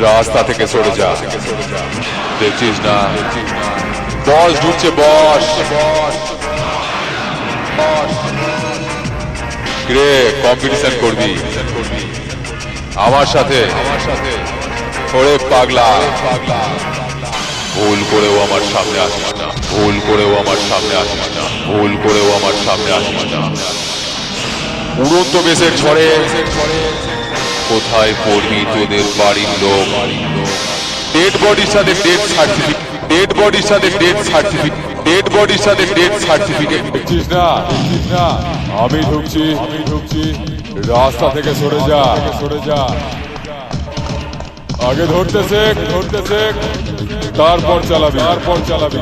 রাস্তা থেকে সরে যা। দেখছিস না। বস, ঢুকছে বস। রে কম্পিটিশন করবি। আমার সাথে। আমার সাথে ওরে পাগলা পাগলা। ভুল করেও আমার সামনে আসিস না। ভুল করেও আমার সামনে আসিস না। ভুল করেও আমার সামনে আসিস না। উড়ন্ত বেশের ঝড়ে। কোথায় পড়বি তোদের বাড়ির লোক? ডেড বডির সাথে ডেড সার্টিফিকেট ডেড বডির সাথে ডেড সার্টিফিকেট ডেড বডির সাথে ডেড সার্টিফিকেট দেখছিস না না। আমি ঢুকছি আমি ঢুকছি। রাস্তা থেকে সরে যা। সরে যা আগে ধরতে শেখ ধরতে শেখ। তারপর চালাবি। তারপর চালাবি।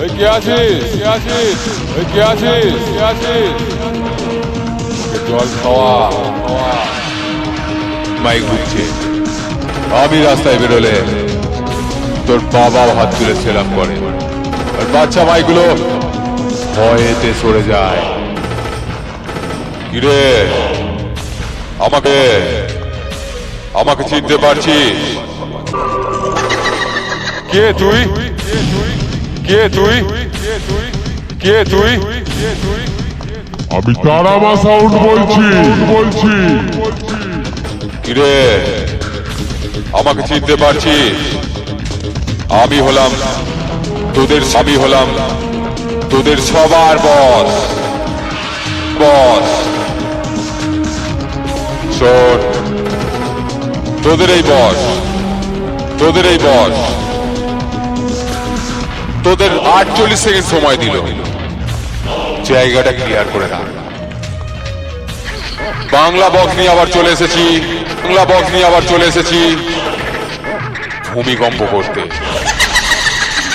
ওই কে আছিস? কে আছিস? ওই কে আছিস? কে আছিস? জল খাওয়া মাইক ঢুকছে আমি রাস্তায় বেরোলে তোর বাবাও হাত তুলে সেলাম করে আর বাচ্চা মাইগুলো ভয়েতে সরে যায়। কিরে? আমাকে? আমাকে চিনতে পারছিস? কে তুই? কে তুই? কে তুই? আমি তারামা সাউন্ড বলছি। বলছি কিরে? আমাকে চিনতে পারছি আমি হলাম তোদের স্বামী হলাম তোদের সবার বস। বস। শোন, তোদের এই বস, তোদের এই বস। তোদের আটচল্লিশ সেকেন্ড সময় দিল। জায়গাটা ক্লিয়ার করে রাখ বাংলা বক্স নিয়ে আবার চলে এসেছি, বাংলা বক্স নিয়ে আবার চলে এসেছি। ভূমিকম্প করতে।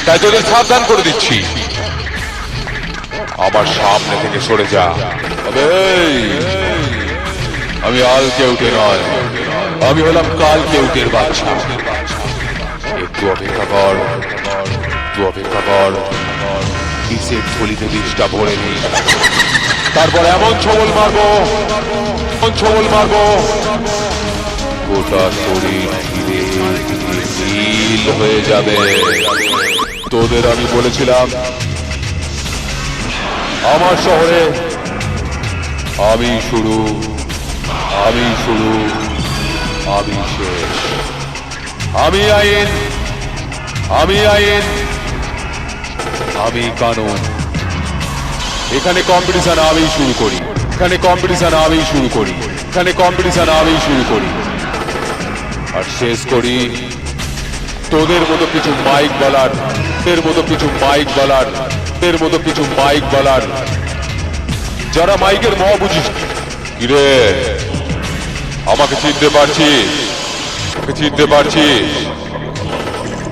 তাই তোদের সাবধান করে দিচ্ছি। আমার সামনে থেকে সরে যা। আমি আল কেউটে নয়। আমি হলাম কাল কেউ কেউটের বাচ্চা। একটু অপেক্ষা কর, একটু অপেক্ষা কর। কিসের থলিতে বিষটা ভরে নি তারপর এমন ছবল মারবো, এমন ছবল মারবো, গোটা শরীর ধীরে নীল হয়ে যাবে। তোদের আমি বলেছিলাম, আমার শহরে আমি শুরু আমি শুরু, আমি শেষ। আমি আইন আমি আইন। আমি কানুন। এখানে কম্পিটিশন আমি শুরু করি। এখানে কম্পিটিশন আমি শুরু করি। এখানে কম্পিটিশন আমি শুরু করি। আর শেষ করি তোদের মতো কিছু মাইক বলার তোদের মতো কিছু মাইক বলার তোদের মতো কিছু মাইক বলার যারা মাইকের ম বুঝিস কিরে? আমাকে চিনতে আমাকে চিনতে পারছিস?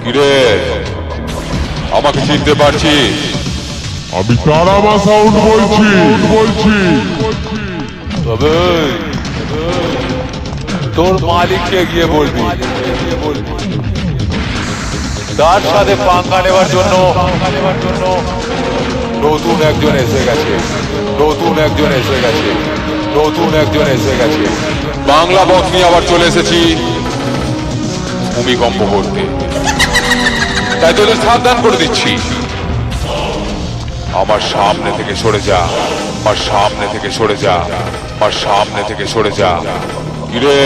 কিরে? আমাকে চিনতে পারছিস আমি তারামা সাউন্ড বলছি বলছি। তবে তোর মালিককে গিয়ে বলবি। তার সাথে পাঙ্গা নেওয়ার জন্য নতুন একজন এসে গেছে। নতুন একজন এসে গেছে। নতুন একজন এসে গেছে। বাংলা বক্স নিয়ে আবার চলে এসেছি। ভূমিকম্প করতে। তাই তোদের সাবধান করে দিচ্ছি। আমার সামনে থেকে সরে যা। আমার সামনে থেকে সরে যা। আমার সামনে থেকে সরে যা। কিরে?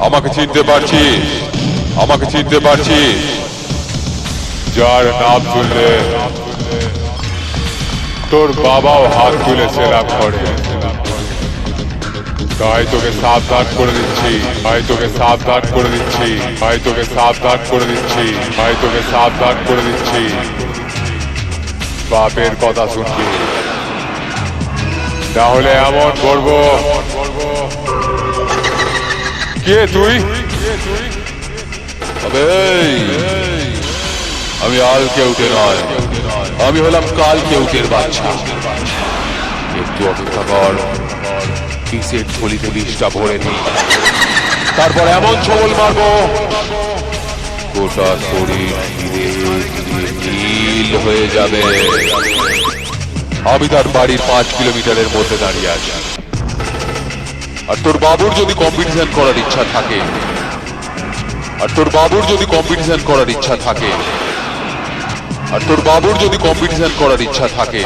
আমাকে চিনতে পারছিস? আমাকে চিনতে পারছিস? যার নাম তুললে তোর বাবাও হাত তুলেছে সেলাম করে তাই তোকে সাবধান করে দিচ্ছি। তাই তোকে সাবধান করে দিচ্ছি। তাই তোকে সাবধান করে দিচ্ছি। তাই তোকে সাবধান করে দিচ্ছি। বাপের কথা শুনবি। তাহলে এমন করব। কে তুই? আমি আল কেউটে নয়। আমি হলাম কাল কেউটের বাচ্চা। একটু অপেক্ষা কর। কিসের থলিতে বিষটা ভরে নি তারপর এমন ছবল মারবো, গোটা শরীর ধীরে ধীরে নীল হয়ে যাবে। আমি তার বাড়ির পাঁচ কিলোমিটারের মধ্যে দাঁড়িয়ে আছি। আর তোর বাবুর যদি কম্পিটিশন করার ইচ্ছা থাকে, আর তোর বাবুর যদি কম্পিটিশন করার ইচ্ছা থাকে, আর তোর বাবুর যদি কম্পিটিশন করার ইচ্ছা থাকে,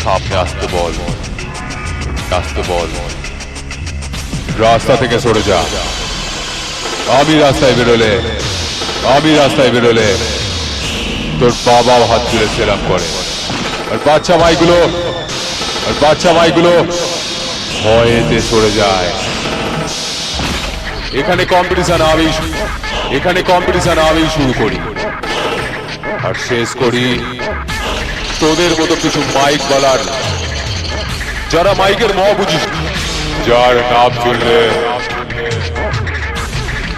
সামনে আসতে বল। বল রাস্তা থেকে সরে যা। আমি রাস্তায় বেরোলে, আমি রাস্তায় বেরোলে, তোর বাবাও হাত তুলে সেলাম করে। আর বাচ্চা মাইগুলো আর বাচ্চা মাইগুলো ভয়েতে সরে যায়। এখানে কম্পিটিশন আমি এখানে কম্পিটিশন আমি শুরু করি। আর শেষ করি তোদের মতো কিছু মাইক বলার যারা মাইকের ম বুঝিস। যার নাম শুনলে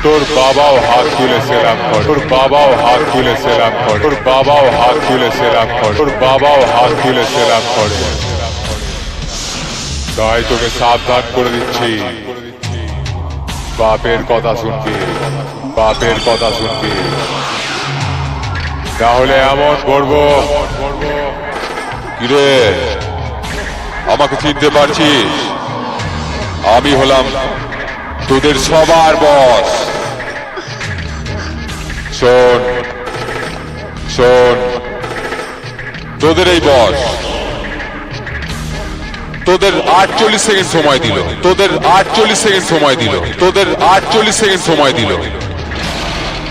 তোর বাবাও হাত তুলে সেলাম কর। তোর বাবাও হাত তুলে সেলাম কর। তোর বাবাও হাত তুলে সেলাম কর। তোর বাবাও হাত তুলে সেলাম করে। তাই তোকে সাবধান করে দিচ্ছি। বাপের কথা শুনবি। বাপের কথা শুনবি। তাহলে এমন করব। কিরে? আমাকে চিনতে পারছিস? আমি হলাম তোদের সবার বস। শোন শোন, তোদের এই বস। তোদের আটচল্লিশ সেকেন্ড সময় দিল। তোদের আটচল্লিশ সেকেন্ড সময় দিল। তোদের আটচল্লিশ সেকেন্ড সময় দিল।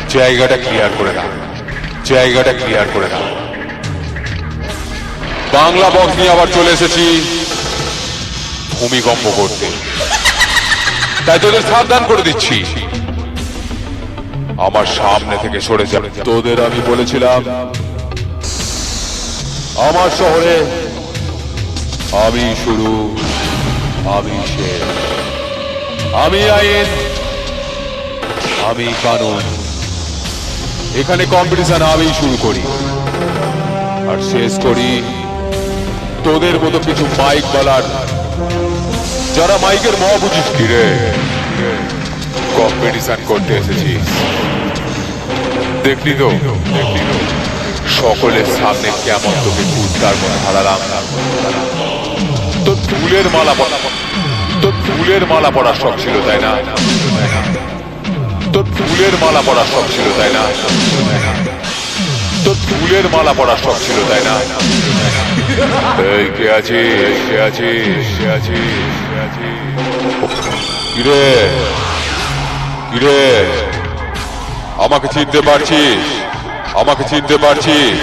জায়গাটা ক্লিয়ার করে দাও। জায়গাটা ক্লিয়ার করে দাও। বাংলা বক্স নিয়ে আবার চলে এসেছি। ভূমিকম্প করতে তাই তোদের সাবধান করে দিচ্ছি। আমার সামনে থেকে সরে যাবে তোদের আমি বলেছিলাম, আমার শহরে আমি শুরু, আমি আমি আইন, আমি কানুন। এখানে কম্পিটিশন আমি শুরু করি। আর শেষ করি তোদের মতো কিছু বাইক বলার যারা মাইকের ম বুঝিস কি রে কম্পিটিশন করতে এসেছিস? দেখলি তো? দেখলি সকলের সামনে কেমন তোকে কুত্তার মনে হারালাম। তোর ফুলের মালা পরা তোর ফুলের মালা পরার শখ ছিল, তাই না? তোর ফুলের মালা পরার শখ ছিল, তাই না? তোর ফুলের মালা পরার শখ ছিল, তাই না? এই, কে আছিস? কে আছিস? কে আছিস? কে আছিস? কিরে? কিরে? আমাকে চিনতে পারছিস? আমাকে চিনতে পারছিস?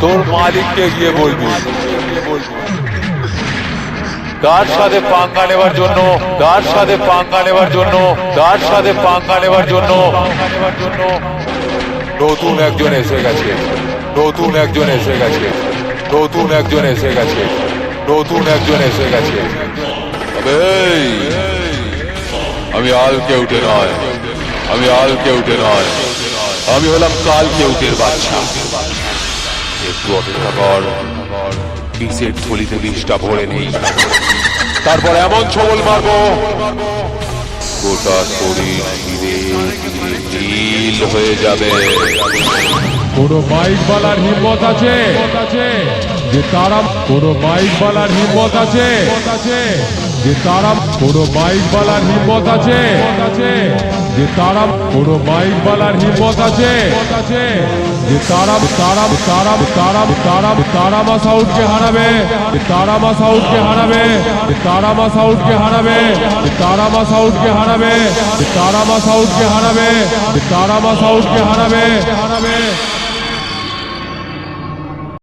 তোর মালিককে গিয়ে বলবি। কার সাথে পাঙ্গা নেবার জন্য কার সাথে পাঙ্গা নেবার জন্য কার সাথে পাঙ্গা নেবার জন্য। নতুন একজন এসে গেছে, নতুন একজন এসে গেছে, নতুন একজন এসে গেছে, নতুন একজন এসে গেছে। আমি আল কেউটে নয়, আমি আল কেউটে নয়, আমি হলাম কাল উঠে বাচ্চা একটু অপেক্ষা কর। বিষের থলিতে বিষটা ভরে নেই। তারপর এমন ছবল মারবো, গোটা শরীর ধীরে ধীরে নীল হয়ে যাবে। কোনো বাইক বালার হিম্মত আছে? যে তারা কোনো বাইক বালার হিম্মত আছে? যে তারা কোনো বাইক বালার হিম্মত আছে? যে তারা কোনো বাইক বালার হিম্মত আছে? যে তারা তারা তারা তারা তারা তারা মাসাউটকে হারাবে। তারা মাসাউটকে হারাবে। তারা মাসাউটকে হারাবে। তারা মাসাউটকে হারাবে। তারা মাসাউটকে হারাবে। তারা মাসাউটকে হারাবে হারাবে।